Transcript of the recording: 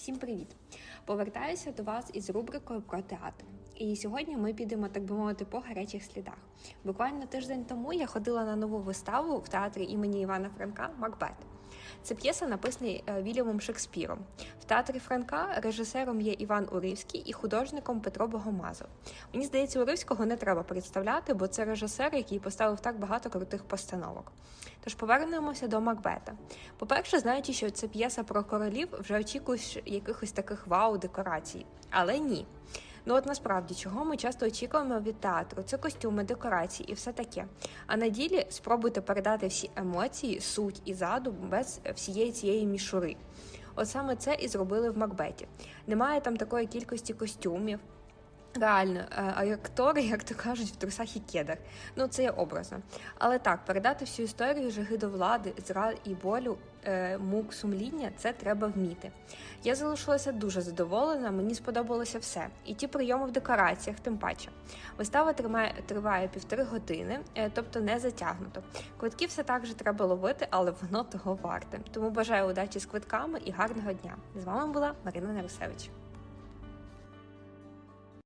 Всім привіт! Повертаюся до вас із рубрикою про театр. І сьогодні ми підемо, так би мовити, по гарячих слідах. Буквально тиждень тому я ходила на нову виставу в театрі імені Івана Франка Макбет. Це п'єса, написана е, Вільямом Шекспіром. В театрі Франка режисером є Іван Уривський і художником Петро Богомазов. Мені здається, Уривського не треба представляти, бо це режисер, який поставив так багато крутих постановок. Тож повернемося до Макбета. По-перше, знаючи, що це п'єса про королів, вже очікуєш якихось таких вау-декорацій. Але ні. Ну от насправді, чого ми часто очікуємо від театру? Це костюми, декорації і все таке. А на ділі спробуйте передати всі емоції, суть і задум без всієї цієї мішури. От саме це і зробили в Макбеті. Немає там такої кількості костюмів. Реально, е, актори, як то кажуть, в трусах і кедах. Ну це є образно. Але так, передати всю історію жаги до влади, зрад і болю, е, мук сумління це треба вміти. Я залишилася дуже задоволена, мені сподобалося все. І ті прийоми в декораціях, тим паче. Вистава тримає, триває півтори години, е, тобто не затягнуто. Квитки все так же треба ловити, але воно того варте. Тому бажаю удачі з квитками і гарного дня. З вами була Марина Нарусевич.